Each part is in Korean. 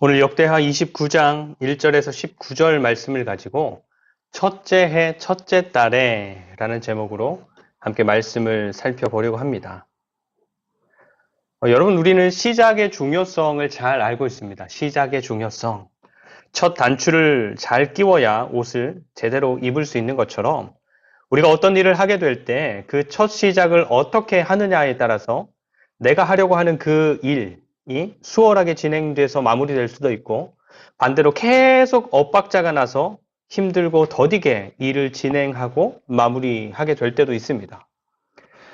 오늘 역대하 29장 1절에서 19절 말씀을 가지고 첫째 해 첫째 달에 라는 제목으로 함께 말씀을 살펴보려고 합니다. 어, 여러분, 우리는 시작의 중요성을 잘 알고 있습니다. 시작의 중요성. 첫 단추를 잘 끼워야 옷을 제대로 입을 수 있는 것처럼 우리가 어떤 일을 하게 될 때 그 첫 시작을 어떻게 하느냐에 따라서 내가 하려고 하는 그 일이 수월하게 진행돼서 마무리될 수도 있고 반대로 계속 엇박자가 나서 힘들고 더디게 일을 진행하고 마무리하게 될 때도 있습니다.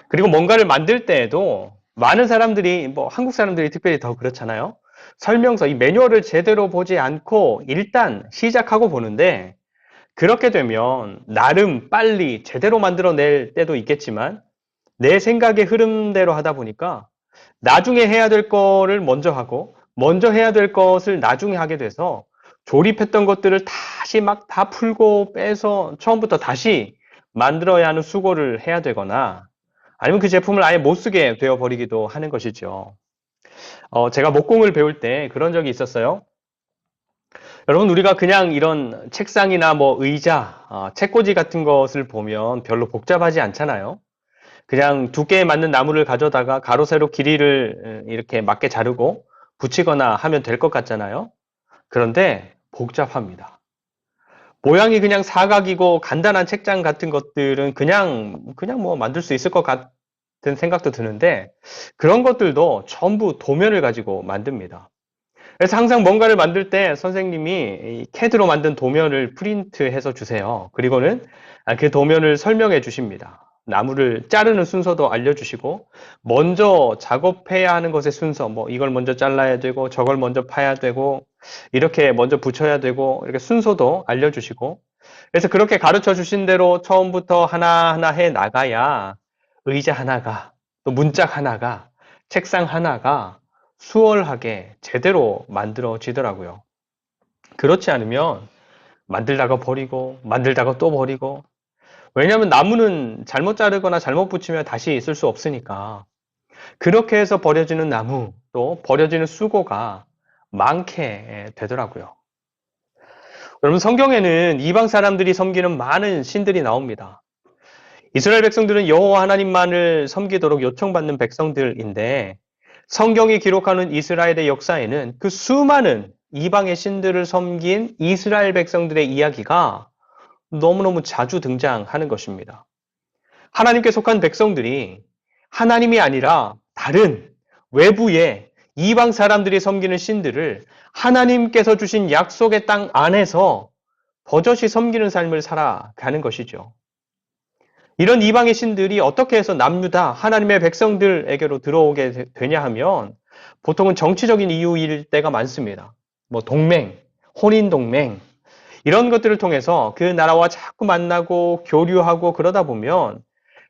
그리고 뭔가를 만들 때에도 많은 사람들이 뭐 한국 사람들이 특별히 더 그렇잖아요. 설명서 이 매뉴얼을 제대로 보지 않고 일단 시작하고 보는데 그렇게 되면 나름 빨리 제대로 만들어낼 때도 있겠지만 내 생각의 흐름대로 하다 보니까 나중에 해야 될 거를 먼저 하고 먼저 해야 될 것을 나중에 하게 돼서 조립했던 것들을 다시 막 다 풀고 빼서 처음부터 다시 만들어야 하는 수고를 해야 되거나 아니면 그 제품을 아예 못 쓰게 되어 버리기도 하는 것이죠. 어, 제가 목공을 배울 때 그런 적이 있었어요. 여러분, 우리가 그냥 이런 책상이나 뭐 의자, 어, 책꽂이 같은 것을 보면 별로 복잡하지 않잖아요. 그냥 두께에 맞는 나무를 가져다가 가로, 세로 길이를 이렇게 맞게 자르고 붙이거나 하면 될 것 같잖아요. 그런데 복잡합니다. 모양이 그냥 사각이고 간단한 책장 같은 것들은 그냥, 그냥 뭐 만들 수 있을 것 같은 생각도 드는데 그런 것들도 전부 도면을 가지고 만듭니다. 그래서 항상 뭔가를 만들 때 선생님이 캐드로 만든 도면을 프린트해서 주세요. 그리고는 그 도면을 설명해 주십니다. 나무를 자르는 순서도 알려주시고 먼저 작업해야 하는 것의 순서 뭐 이걸 먼저 잘라야 되고 저걸 먼저 파야 되고 이렇게 먼저 붙여야 되고 이렇게 순서도 알려주시고 그래서 그렇게 가르쳐 주신 대로 처음부터 하나하나 해 나가야 의자 하나가 또 문짝 하나가 책상 하나가 수월하게 제대로 만들어지더라고요. 그렇지 않으면 만들다가 버리고 만들다가 또 버리고 왜냐하면 나무는 잘못 자르거나 잘못 붙이면 다시 쓸수 없으니까. 그렇게 해서 버려지는 나무, 또 버려지는 수고가 많게 되더라고요. 여러분, 성경에는 이방 사람들이 섬기는 많은 신들이 나옵니다. 이스라엘 백성들은 여호와 하나님만을 섬기도록 요청받는 백성들인데 성경이 기록하는 이스라엘의 역사에는 그 수많은 이방의 신들을 섬긴 이스라엘 백성들의 이야기가 너무너무 자주 등장하는 것입니다. 하나님께 속한 백성들이 하나님이 아니라 다른 외부의 이방 사람들이 섬기는 신들을 하나님께서 주신 약속의 땅 안에서 버젓이 섬기는 삶을 살아가는 것이죠. 이런 이방의 신들이 어떻게 해서 남유다 하나님의 백성들에게로 들어오게 되냐 하면 보통은 정치적인 이유일 때가 많습니다. 뭐 동맹, 혼인 동맹, 이런 것들을 통해서 그 나라와 자꾸 만나고 교류하고 그러다 보면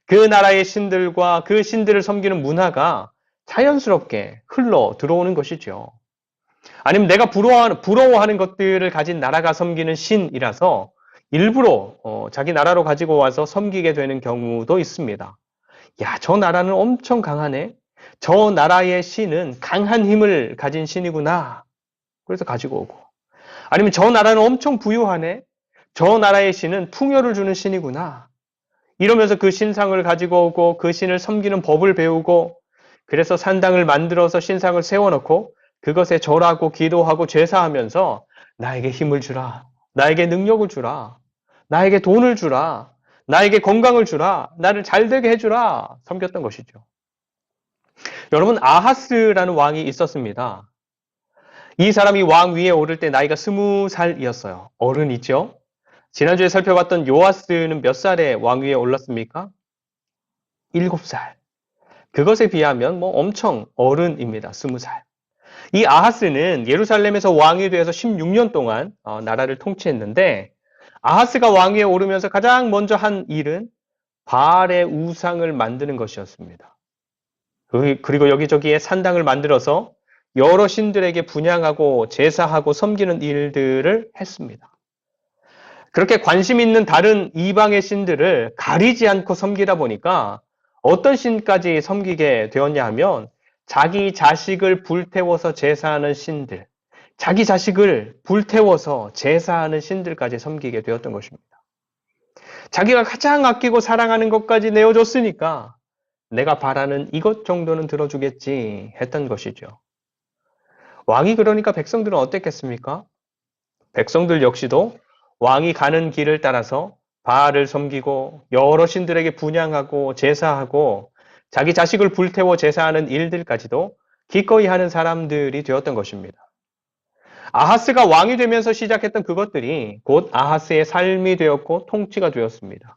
그 나라의 신들과 그 신들을 섬기는 문화가 자연스럽게 흘러 들어오는 것이죠. 아니면 내가 부러워하는, 부러워하는 것들을 가진 나라가 섬기는 신이라서 일부러 어, 자기 나라로 가지고 와서 섬기게 되는 경우도 있습니다. 야, 저 나라는 엄청 강하네. 저 나라의 신은 강한 힘을 가진 신이구나. 그래서 가지고 오고. 아니면 저 나라는 엄청 부유하네. 저 나라의 신은 풍요를 주는 신이구나. 이러면서 그 신상을 가지고 오고 그 신을 섬기는 법을 배우고 그래서 산당을 만들어서 신상을 세워놓고 그것에 절하고 기도하고 제사하면서 나에게 힘을 주라. 나에게 능력을 주라. 나에게 돈을 주라. 나에게 건강을 주라. 나를 잘되게 해주라. 섬겼던 것이죠. 여러분, 아하스라는 왕이 있었습니다. 이 사람이 왕 위에 오를 때 나이가 스무 살이었어요. 어른이죠. 지난주에 살펴봤던 요아스는 몇 살에 왕 위에 올랐습니까? 일곱 살. 그것에 비하면 뭐 엄청 어른입니다. 스무 살. 이 아하스는 예루살렘에서 왕이 되어서 16년 동안 어, 나라를 통치했는데 아하스가 왕위에 오르면서 가장 먼저 한 일은 바알의 우상을 만드는 것이었습니다. 그리고 여기저기에 산당을 만들어서 여러 신들에게 분양하고 제사하고 섬기는 일들을 했습니다. 그렇게 관심 있는 다른 이방의 신들을 가리지 않고 섬기다 보니까 어떤 신까지 섬기게 되었냐 하면 자기 자식을 불태워서 제사하는 신들, 자기 자식을 불태워서 제사하는 신들까지 섬기게 되었던 것입니다. 자기가 가장 아끼고 사랑하는 것까지 내어줬으니까 내가 바라는 이것 정도는 들어주겠지 했던 것이죠. 왕이 그러니까 백성들은 어땠겠습니까? 백성들 역시도 왕이 가는 길을 따라서 바알을 섬기고 여러 신들에게 분양하고 제사하고 자기 자식을 불태워 제사하는 일들까지도 기꺼이 하는 사람들이 되었던 것입니다. 아하스가 왕이 되면서 시작했던 그것들이 곧 아하스의 삶이 되었고 통치가 되었습니다.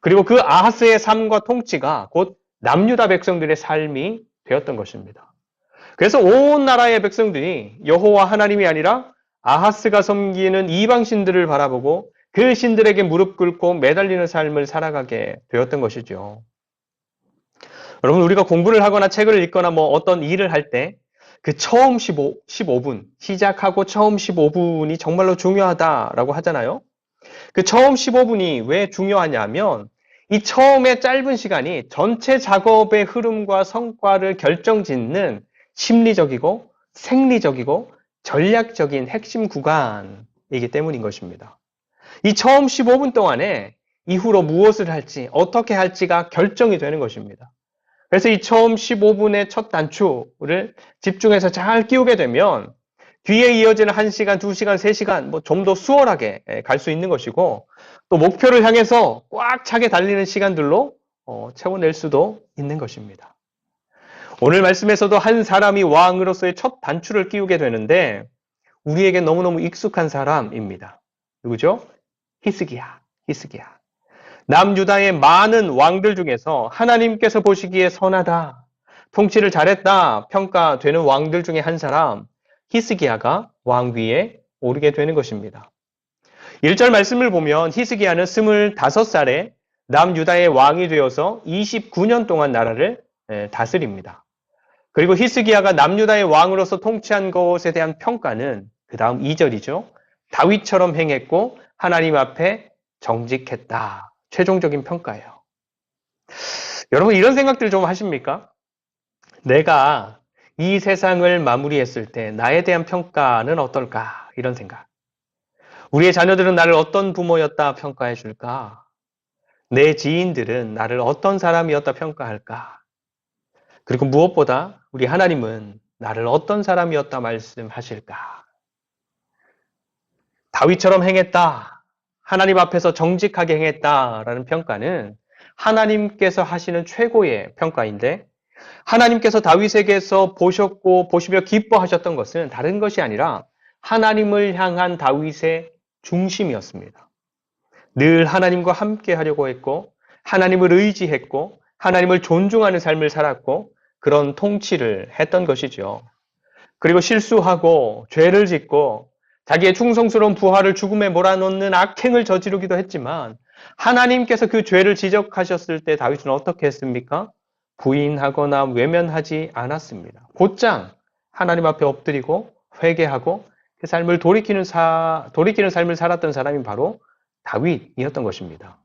그리고 그 아하스의 삶과 통치가 곧 남유다 백성들의 삶이 되었던 것입니다. 그래서 온 나라의 백성들이 여호와 하나님이 아니라 아하스가 섬기는 이방 신들을 바라보고 그 신들에게 무릎 꿇고 매달리는 삶을 살아가게 되었던 것이죠. 여러분 우리가 공부를 하거나 책을 읽거나 뭐 어떤 일을 할 때 그 처음 15, 15분 시작하고 처음 15분이 정말로 중요하다라고 하잖아요. 그 처음 15분이 왜 중요하냐면 이 처음에 짧은 시간이 전체 작업의 흐름과 성과를 결정짓는 심리적이고 생리적이고 전략적인 핵심 구간이기 때문인 것입니다. 이 처음 15분 동안에 이후로 무엇을 할지, 어떻게 할지가 결정이 되는 것입니다. 그래서 이 처음 15분의 첫 단추를 집중해서 잘 끼우게 되면 뒤에 이어지는 1시간, 2시간, 3시간 뭐 좀 더 수월하게 갈 수 있는 것이고 또 목표를 향해서 꽉 차게 달리는 시간들로 어, 채워낼 수도 있는 것입니다. 오늘 말씀에서도 한 사람이 왕으로서의 첫 단추를 끼우게 되는데 우리에게 너무너무 익숙한 사람입니다. 누구죠? 히스기야. 히스기야. 남유다의 많은 왕들 중에서 하나님께서 보시기에 선하다, 통치를 잘했다 평가되는 왕들 중에 한 사람 히스기야가 왕위에 오르게 되는 것입니다. 1절 말씀을 보면 히스기야는 25살에 남유다의 왕이 되어서 29년 동안 나라를 다스립니다. 그리고 히스기야가 남유다의 왕으로서 통치한 것에 대한 평가는 그 다음 2절이죠. 다윗처럼 행했고 하나님 앞에 정직했다. 최종적인 평가예요. 여러분 이런 생각들 좀 하십니까? 내가 이 세상을 마무리했을 때 나에 대한 평가는 어떨까? 이런 생각. 우리의 자녀들은 나를 어떤 부모였다 평가해 줄까? 내 지인들은 나를 어떤 사람이었다 평가할까? 그리고 무엇보다 우리 하나님은 나를 어떤 사람이었다 말씀하실까? 다윗처럼 행했다. 하나님 앞에서 정직하게 행했다라는 평가는 하나님께서 하시는 최고의 평가인데 하나님께서 다윗에게서 보셨고 보시며 기뻐하셨던 것은 다른 것이 아니라 하나님을 향한 다윗의 중심이었습니다. 늘 하나님과 함께 하려고 했고 하나님을 의지했고 하나님을 존중하는 삶을 살았고 그런 통치를 했던 것이죠. 그리고 실수하고 죄를 짓고 자기의 충성스러운 부하를 죽음에 몰아넣는 악행을 저지르기도 했지만 하나님께서 그 죄를 지적하셨을 때 다윗은 어떻게 했습니까? 부인하거나 외면하지 않았습니다. 곧장 하나님 앞에 엎드리고 회개하고 그 삶을 돌이키는 사, 돌이키는 삶을 살았던 사람이 바로 다윗이었던 것입니다.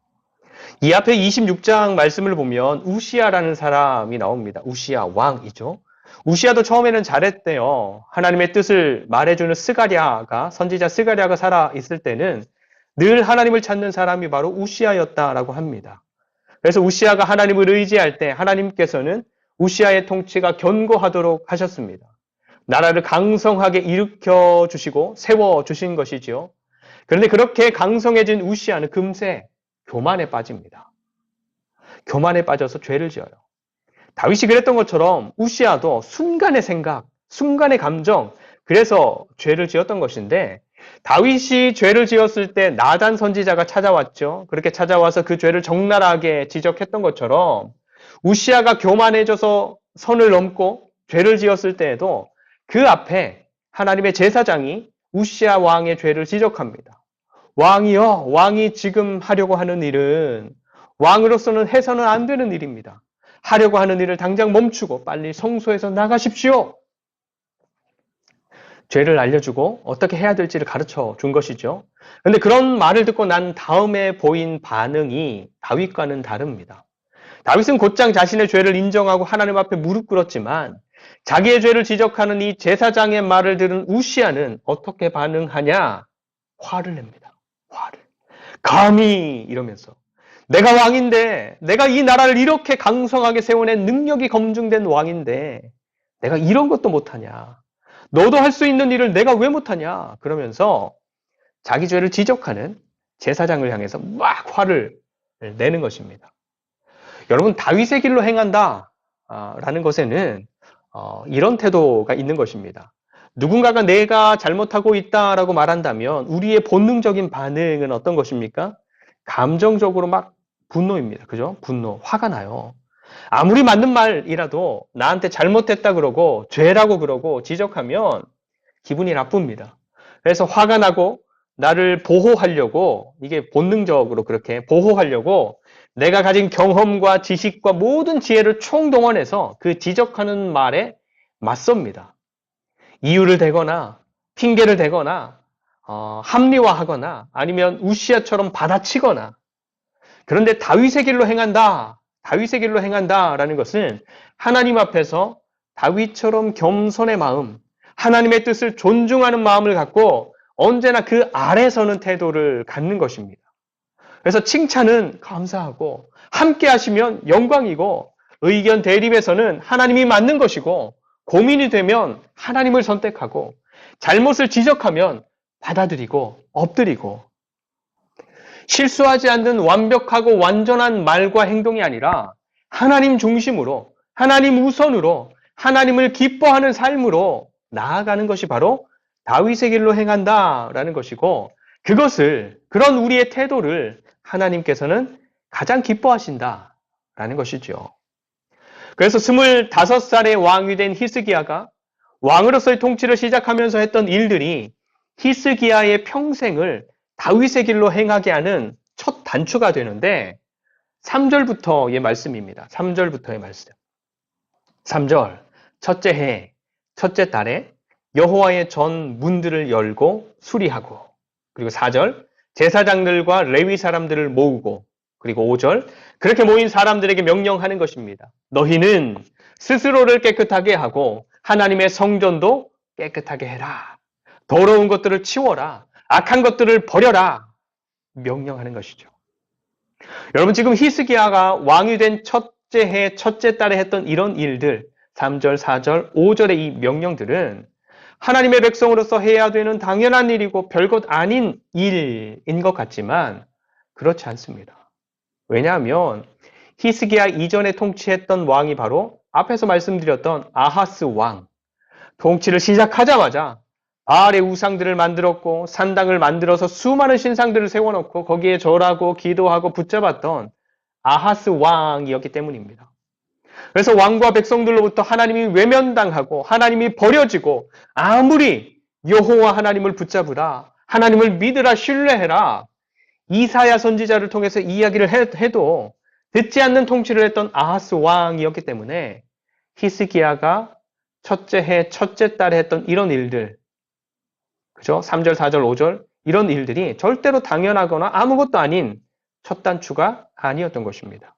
이 앞에 26장 말씀을 보면 우시아라는 사람이 나옵니다. 우시아 왕이죠. 우시아도 처음에는 잘했대요. 하나님의 뜻을 말해주는 스가랴가 선지자 스가랴가 살아 있을 때는 늘 하나님을 찾는 사람이 바로 우시아였다라고 합니다. 그래서 우시아가 하나님을 의지할 때 하나님께서는 우시아의 통치가 견고하도록 하셨습니다. 나라를 강성하게 일으켜 주시고 세워 주신 것이지요. 그런데 그렇게 강성해진 우시아는 금세 교만에 빠집니다. 교만에 빠져서 죄를 지어요. 다윗이 그랬던 것처럼 우시아도 순간의 생각, 순간의 감정, 그래서 죄를 지었던 것인데 다윗이 죄를 지었을 때 나단 선지자가 찾아왔죠. 그렇게 찾아와서 그 죄를 적나라하게 지적했던 것처럼 우시아가 교만해져서 선을 넘고 죄를 지었을 때에도 그 앞에 하나님의 제사장이 우시아 왕의 죄를 지적합니다. 왕이여, 왕이 지금 하려고 하는 일은 왕으로서는 해서는 안 되는 일입니다. 하려고 하는 일을 당장 멈추고 빨리 성소에서 나가십시오. 죄를 알려주고 어떻게 해야 될지를 가르쳐 준 것이죠. 그런데 그런 말을 듣고 난 다음에 보인 반응이 다윗과는 다릅니다. 다윗은 곧장 자신의 죄를 인정하고 하나님 앞에 무릎 꿇었지만 자기의 죄를 지적하는 이 제사장의 말을 들은 우시아는 어떻게 반응하냐? 화를 냅니다. 화를. 감히 이러면서 내가 왕인데 내가 이 나라를 이렇게 강성하게 세워낸 능력이 검증된 왕인데 내가 이런 것도 못하냐? 너도 할 수 있는 일을 내가 왜 못하냐? 그러면서 자기 죄를 지적하는 제사장을 향해서 막 화를 내는 것입니다. 여러분 다윗의 길로 행한다 라는 것에는 어, 이런 태도가 있는 것입니다. 누군가가 내가 잘못하고 있다라고 말한다면 우리의 본능적인 반응은 어떤 것입니까? 감정적으로 막 분노입니다. 그죠? 분노, 화가 나요. 아무리 맞는 말이라도 나한테 잘못했다 그러고 죄라고 그러고 지적하면 기분이 나쁩니다. 그래서 화가 나고 나를 보호하려고 이게 본능적으로 그렇게 보호하려고 내가 가진 경험과 지식과 모든 지혜를 총동원해서 그 지적하는 말에 맞섭니다. 이유를 대거나 핑계를 대거나 어, 합리화하거나 아니면 우시아처럼 받아치거나 그런데 다윗의 길로 행한다. 다윗의 길로 행한다라는 것은 하나님 앞에서 다윗처럼 겸손의 마음, 하나님의 뜻을 존중하는 마음을 갖고 언제나 그 아래 서는 태도를 갖는 것입니다. 그래서 칭찬은 감사하고 함께 하시면 영광이고 의견 대립에서는 하나님이 맞는 것이고 고민이 되면 하나님을 선택하고 잘못을 지적하면 받아들이고 엎드리고 실수하지 않는 완벽하고 완전한 말과 행동이 아니라 하나님 중심으로 하나님 우선으로 하나님을 기뻐하는 삶으로 나아가는 것이 바로 다윗의 길로 행한다라는 것이고 그것을 그런 우리의 태도를 하나님께서는 가장 기뻐하신다라는 것이죠. 그래서 25살의 왕이 된 히스기야가 왕으로서의 통치를 시작하면서 했던 일들이 히스기야의 평생을 다윗의 길로 행하게 하는 첫 단추가 되는데 3절부터의 말씀입니다. 3절부터의 말씀. 3절 첫째 해 첫째 달에 여호와의 전 문들을 열고 수리하고 그리고 4절 제사장들과 레위 사람들을 모으고 그리고 5절 그렇게 모인 사람들에게 명령하는 것입니다. 너희는 스스로를 깨끗하게 하고 하나님의 성전도 깨끗하게 해라. 더러운 것들을 치워라. 악한 것들을 버려라. 명령하는 것이죠. 여러분 지금 히스기야가 왕이 된 첫째 해 첫째 달에 했던 이런 일들 3절, 4절, 5절의 이 명령들은 하나님의 백성으로서 해야 되는 당연한 일이고 별것 아닌 일인 것 같지만 그렇지 않습니다. 왜냐하면 히스기야 이전에 통치했던 왕이 바로 앞에서 말씀드렸던 아하스 왕. 통치를 시작하자마자 바알의 우상들을 만들었고 산당을 만들어서 수많은 신상들을 세워놓고 거기에 절하고 기도하고 붙잡았던 아하스 왕이었기 때문입니다. 그래서 왕과 백성들로부터 하나님이 외면당하고 하나님이 버려지고 아무리 여호와 하나님을 붙잡으라 하나님을 믿으라 신뢰해라 이사야 선지자를 통해서 이야기를 해도 듣지 않는 통치를 했던 아하스 왕이었기 때문에 히스기야가 첫째 해 첫째 달에 했던 이런 일들 그죠? 3절, 4절, 5절 이런 일들이 절대로 당연하거나 아무것도 아닌 첫 단추가 아니었던 것입니다.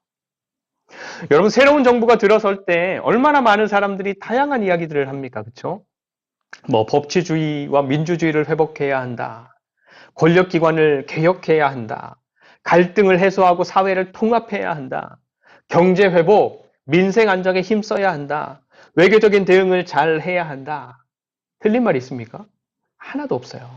여러분 새로운 정부가 들어설 때 얼마나 많은 사람들이 다양한 이야기들을 합니까? 그렇죠? 뭐 법치주의와 민주주의를 회복해야 한다. 권력기관을 개혁해야 한다. 갈등을 해소하고 사회를 통합해야 한다. 경제 회복, 민생 안정에 힘써야 한다. 외교적인 대응을 잘 해야 한다. 틀린 말 있습니까? 하나도 없어요.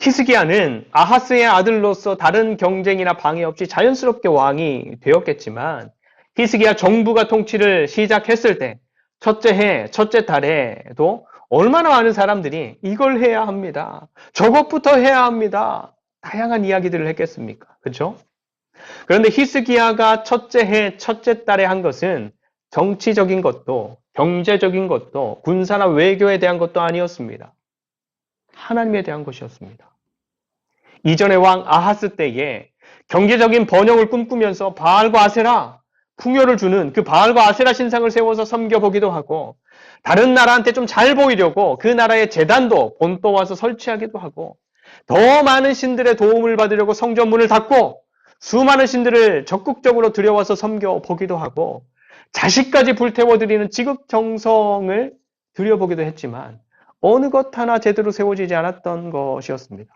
히스기야는 아하스의 아들로서 다른 경쟁이나 방해 없이 자연스럽게 왕이 되었겠지만 히스기야 정부가 통치를 시작했을 때 첫째 해, 첫째 달에도 얼마나 많은 사람들이 이걸 해야 합니다. 저것부터 해야 합니다. 다양한 이야기들을 했겠습니까? 그렇죠? 그런데 히스기야가 첫째 해, 첫째 달에 한 것은 정치적인 것도 경제적인 것도 군사나 외교에 대한 것도 아니었습니다. 하나님에 대한 것이었습니다. 이전의 왕 아하스 때에 경제적인 번영을 꿈꾸면서 바알과 아세라 풍요를 주는 그 바알과 아세라 신상을 세워서 섬겨보기도 하고 다른 나라한테 좀 잘 보이려고 그 나라의 재단도 본떠 와서 설치하기도 하고 더 많은 신들의 도움을 받으려고 성전문을 닫고 수많은 신들을 적극적으로 들여와서 섬겨 보기도 하고 자식까지 불태워 드리는 지극정성을 들여보기도 했지만 어느 것 하나 제대로 세워지지 않았던 것이었습니다.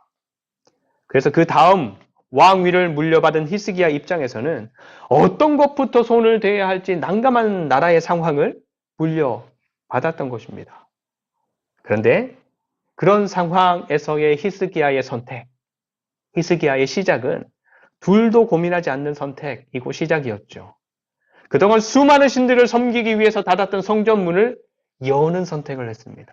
그래서 그 다음 왕위를 물려받은 히스기야 입장에서는 어떤 것부터 손을 대야 할지 난감한 나라의 상황을 물려 받았던 것입니다. 그런데 그런 상황에서의 히스기야의 선택, 히스기야의 시작은 둘도 고민하지 않는 선택이고 시작이었죠. 그동안 수많은 신들을 섬기기 위해서 닫았던 성전문을 여는 선택을 했습니다.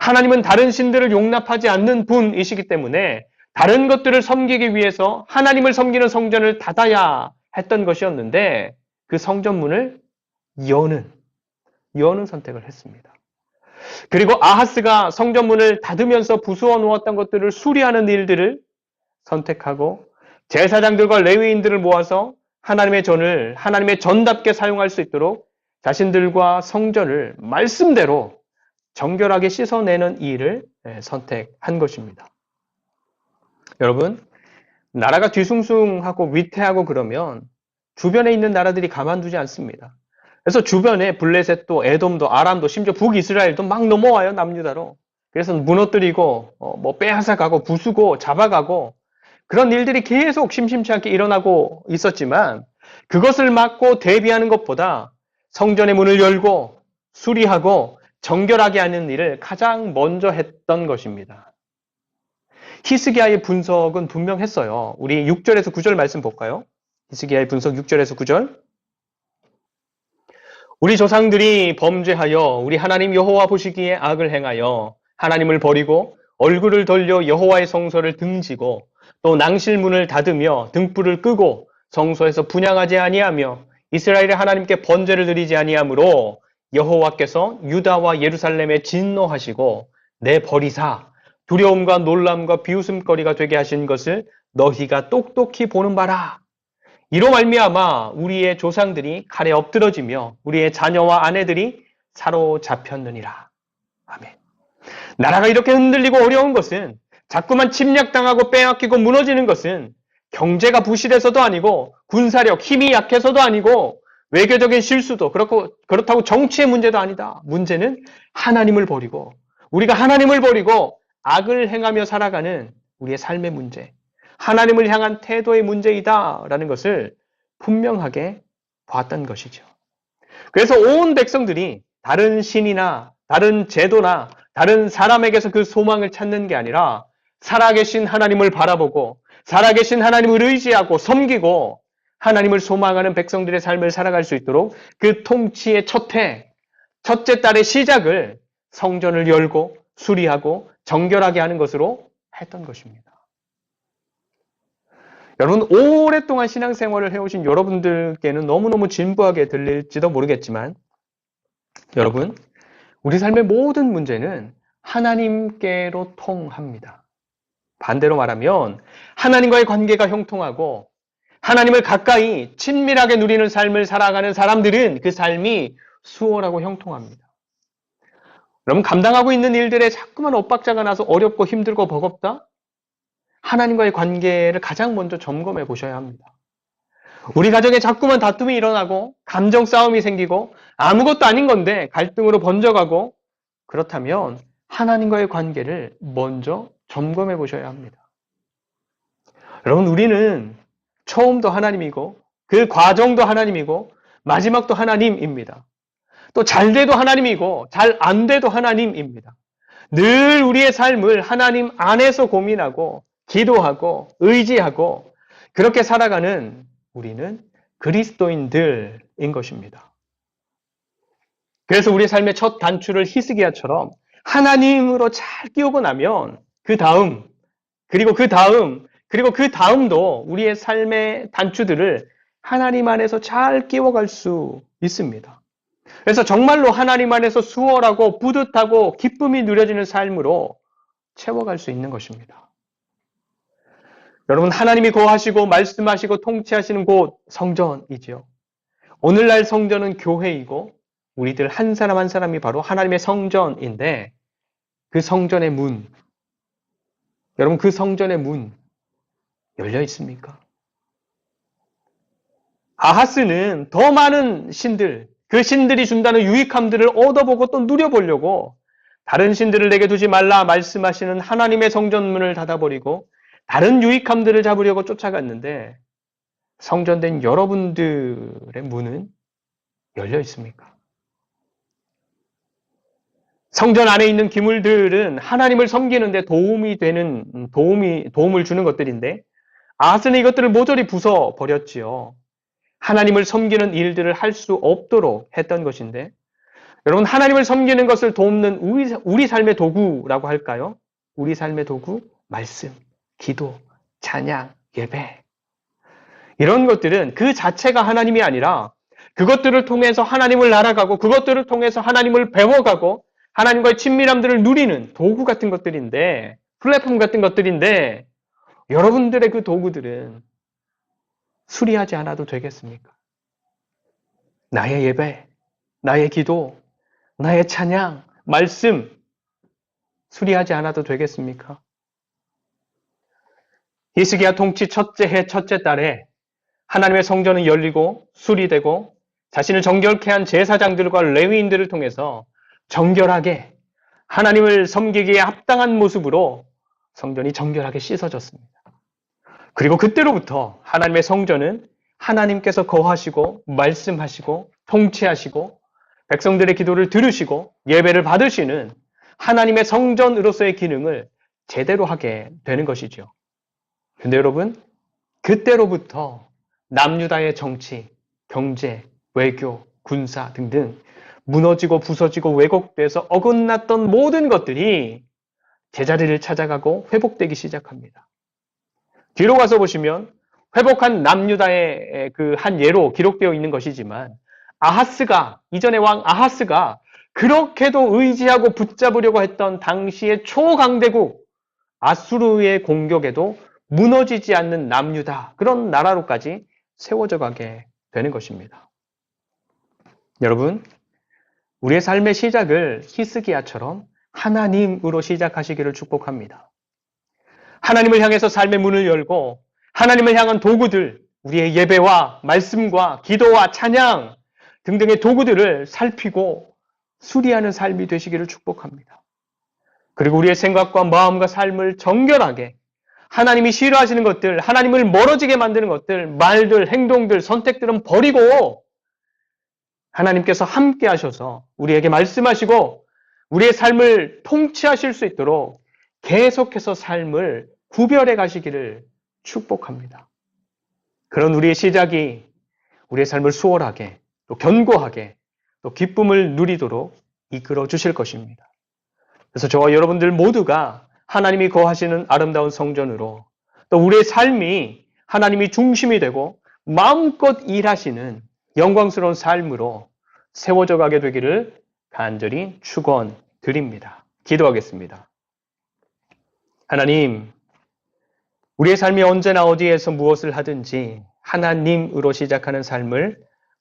하나님은 다른 신들을 용납하지 않는 분이시기 때문에 다른 것들을 섬기기 위해서 하나님을 섬기는 성전을 닫아야 했던 것이었는데 그 성전문을 여는 여는 선택을 했습니다. 그리고 아하스가 성전문을 닫으면서 부수어 놓았던 것들을 수리하는 일들을 선택하고 제사장들과 레위인들을 모아서 하나님의 전을 하나님의 전답게 사용할 수 있도록 자신들과 성전을 말씀대로 정결하게 씻어내는 일을 선택한 것입니다. 여러분, 나라가 뒤숭숭하고 위태하고 그러면 주변에 있는 나라들이 가만두지 않습니다. 그래서 주변에 블레셋도, 에돔도, 아람도, 심지어 북이스라엘도 막 넘어와요, 남유다로. 그래서 무너뜨리고, 어, 뭐 빼앗아가고, 부수고, 잡아가고, 그런 일들이 계속 심심치 않게 일어나고 있었지만, 그것을 막고 대비하는 것보다 성전의 문을 열고, 수리하고, 정결하게 하는 일을 가장 먼저 했던 것입니다. 히스기야의 분석은 분명했어요. 우리 6절에서 9절 말씀 볼까요? 히스기야의 분석 6절에서 9절. 우리 조상들이 범죄하여 우리 하나님 여호와 보시기에 악을 행하여 하나님을 버리고 얼굴을 돌려 여호와의 성소를 등지고 또 낭실문을 닫으며 등불을 끄고 성소에서 분양하지 아니하며 이스라엘의 하나님께 번제를 드리지 아니하므로 여호와께서 유다와 예루살렘에 진노하시고 내 버리사 두려움과 놀람과 비웃음거리가 되게 하신 것을 너희가 똑똑히 보는 바라. 이로 말미암아 우리의 조상들이 칼에 엎드러지며 우리의 자녀와 아내들이 사로잡혔느니라. 아멘. 나라가 이렇게 흔들리고 어려운 것은 자꾸만 침략당하고 빼앗기고 무너지는 것은 경제가 부실해서도 아니고 군사력 힘이 약해서도 아니고 외교적인 실수도 그렇고 그렇다고 정치의 문제도 아니다. 문제는 하나님을 버리고 우리가 하나님을 버리고 악을 행하며 살아가는 우리의 삶의 문제, 하나님을 향한 태도의 문제이다라는 것을 분명하게 봤던 것이죠. 그래서 온 백성들이 다른 신이나 다른 제도나 다른 사람에게서 그 소망을 찾는 게 아니라 살아계신 하나님을 바라보고 살아계신 하나님을 의지하고 섬기고 하나님을 소망하는 백성들의 삶을 살아갈 수 있도록 그 통치의 첫 해, 첫째 달의 시작을 성전을 열고 수리하고 정결하게 하는 것으로 했던 것입니다. 여러분, 오랫동안 신앙생활을 해오신 여러분들께는 너무너무 진부하게 들릴지도 모르겠지만, 여러분, 우리 삶의 모든 문제는 하나님께로 통합니다. 반대로 말하면, 하나님과의 관계가 형통하고, 하나님을 가까이 친밀하게 누리는 삶을 살아가는 사람들은 그 삶이 수월하고 형통합니다. 여러분, 감당하고 있는 일들에 자꾸만 엇박자가 나서 어렵고 힘들고 버겁다? 하나님과의 관계를 가장 먼저 점검해 보셔야 합니다. 우리 가정에 자꾸만 다툼이 일어나고 감정 싸움이 생기고 아무것도 아닌 건데 갈등으로 번져가고 그렇다면 하나님과의 관계를 먼저 점검해 보셔야 합니다. 여러분, 우리는 처음도 하나님이고 그 과정도 하나님이고 마지막도 하나님입니다. 또 잘 돼도 하나님이고 잘 안 돼도 하나님입니다. 늘 우리의 삶을 하나님 안에서 고민하고 기도하고 의지하고 그렇게 살아가는 우리는 그리스도인들인 것입니다. 그래서 우리 삶의 첫 단추를 히스기야처럼 하나님으로 잘 끼우고 나면 그 다음 그리고 그 다음 그리고 그 다음도 우리의 삶의 단추들을 하나님 안에서 잘 끼워갈 수 있습니다. 그래서 정말로 하나님 안에서 수월하고 뿌듯하고 기쁨이 누려지는 삶으로 채워갈 수 있는 것입니다. 여러분, 하나님이 거하시고 말씀하시고 통치하시는 곳 성전이지요. 오늘날 성전은 교회이고 우리들 한 사람 한 사람이 바로 하나님의 성전인데 그 성전의 문, 여러분 그 성전의 문 열려 있습니까? 아하스는 더 많은 신들, 그 신들이 준다는 유익함들을 얻어보고 또 누려보려고 다른 신들을 내게 두지 말라 말씀하시는 하나님의 성전문을 닫아버리고 다른 유익함들을 잡으려고 쫓아갔는데 성전된 여러분들의 문은 열려 있습니까? 성전 안에 있는 기물들은 하나님을 섬기는데 도움이 되는 도움이 도움을 주는 것들인데 아하스는 이것들을 모조리 부숴 버렸지요. 하나님을 섬기는 일들을 할 수 없도록 했던 것인데 여러분 하나님을 섬기는 것을 돕는 우리, 우리 삶의 도구라고 할까요? 우리 삶의 도구 말씀, 기도, 찬양, 예배 이런 것들은 그 자체가 하나님이 아니라 그것들을 통해서 하나님을 날아가고 그것들을 통해서 하나님을 배워가고 하나님과의 친밀함들을 누리는 도구 같은 것들인데 플랫폼 같은 것들인데 여러분들의 그 도구들은 수리하지 않아도 되겠습니까? 나의 예배, 나의 기도, 나의 찬양, 말씀 수리하지 않아도 되겠습니까? 이스기야 통치 첫째 해 첫째 달에 하나님의 성전은 열리고 수리되고 자신을 정결케 한 제사장들과 레위인들을 통해서 정결하게 하나님을 섬기기에 합당한 모습으로 성전이 정결하게 씻어졌습니다. 그리고 그때로부터 하나님의 성전은 하나님께서 거하시고 말씀하시고 통치하시고 백성들의 기도를 들으시고 예배를 받으시는 하나님의 성전으로서의 기능을 제대로 하게 되는 것이죠. 근데 여러분, 그때로부터 남유다의 정치, 경제, 외교, 군사 등등 무너지고 부서지고 왜곡돼서 어긋났던 모든 것들이 제자리를 찾아가고 회복되기 시작합니다. 뒤로 가서 보시면 회복한 남유다의 그 한 예로 기록되어 있는 것이지만 아하스가 이전의 왕 아하스가 그렇게도 의지하고 붙잡으려고 했던 당시의 초강대국 아수르의 공격에도 무너지지 않는 남유다 그런 나라로까지 세워져 가게 되는 것입니다. 여러분, 우리의 삶의 시작을 히스기야처럼 하나님으로 시작하시기를 축복합니다. 하나님을 향해서 삶의 문을 열고 하나님을 향한 도구들, 우리의 예배와 말씀과 기도와 찬양 등등의 도구들을 살피고 수리하는 삶이 되시기를 축복합니다. 그리고 우리의 생각과 마음과 삶을 정결하게 하나님이 싫어하시는 것들, 하나님을 멀어지게 만드는 것들, 말들, 행동들, 선택들은 버리고 하나님께서 함께 하셔서 우리에게 말씀하시고 우리의 삶을 통치하실 수 있도록 계속해서 삶을 구별해 가시기를 축복합니다. 그런 우리의 시작이 우리의 삶을 수월하게 또 견고하게 또 기쁨을 누리도록 이끌어 주실 것입니다. 그래서 저와 여러분들 모두가 하나님이 거하시는 아름다운 성전으로 또 우리의 삶이 하나님이 중심이 되고 마음껏 일하시는 영광스러운 삶으로 세워져 가게 되기를 간절히 축원드립니다. 기도하겠습니다. 하나님, 우리의 삶이 언제나 어디에서 무엇을 하든지 하나님으로 시작하는 삶을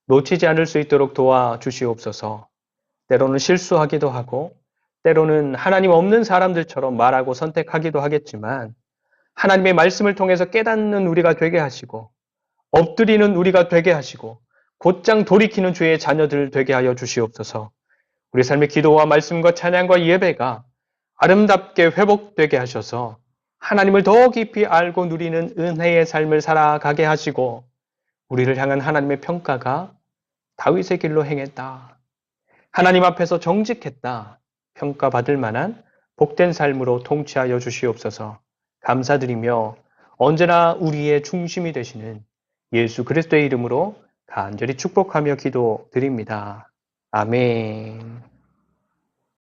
놓치지 않을 수 있도록 도와주시옵소서. 때로는 실수하기도 하고, 때로는 하나님 없는 사람들처럼 말하고 선택하기도 하겠지만, 하나님의 말씀을 통해서 깨닫는 우리가 되게 하시고, 엎드리는 우리가 되게 하시고, 곧장 돌이키는 주의 자녀들 되게 하여 주시옵소서. 우리 삶의 기도와 말씀과 찬양과 예배가 아름답게 회복되게 하셔서 하나님을 더 깊이 알고 누리는 은혜의 삶을 살아가게 하시고 우리를 향한 하나님의 평가가 다윗의 길로 행했다. 하나님 앞에서 정직했다. 평가받을 만한 복된 삶으로 통치하여 주시옵소서. 감사드리며 언제나 우리의 중심이 되시는 예수 그리스도의 이름으로 간절히 축복하며 기도드립니다. 아멘.